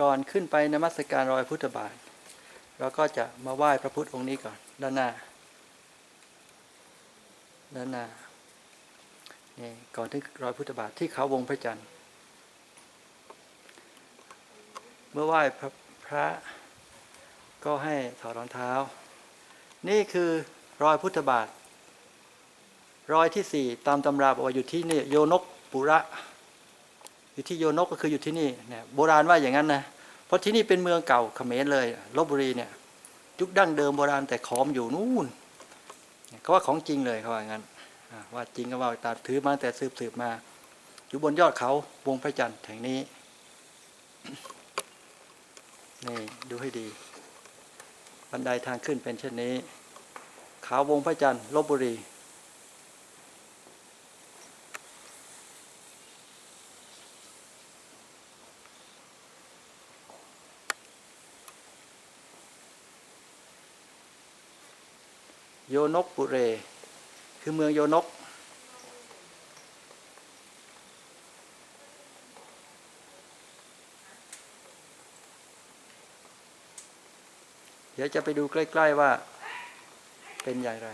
ก่อนขึ้นไปนมัสการรอยพุทธบาทเราก็จะมาไหว้พระพุทธองค์นี้ก่อนด้านหน้าด้านหน้านี่ก่อนถึงรอยพุทธบาทที่เขาวงพระจันทร์ เมื่อไหว้พระพระก็ให้ถอดรองเท้า นี่คือรอยพุทธบาท รอยที่สี่ตามตำราบอกว่าอยู่ที่นี่โยนกปุระ อยู่ที่โยนกก็คืออยู่ที่นี่เนี่ยโบราณว่าอย่างนั้นนะเพราะที่นี่เป็นเมืองเก่าเขมรเลยลบบุรีเนี่ยยุคดั้งเดิมโบราณแต่ขอมอยู่นู่นเขาว่าของจริงเลยเขาว่างั้นว่าจริงก็ว่าตาถือมาแต่สืบสืบมา อยู่บนยอดเขาวงพระจันทร์แห่งนี้นี่ดูให้ดี บันไดทางขึ้นเป็นเช่นนี้ ขาววงพระจันทร์ลบบุรี โยนกปุเร คือเมืองโยนก เดี๋ยวจะไปดูใกล้ ๆว่าเป็นอย่างไร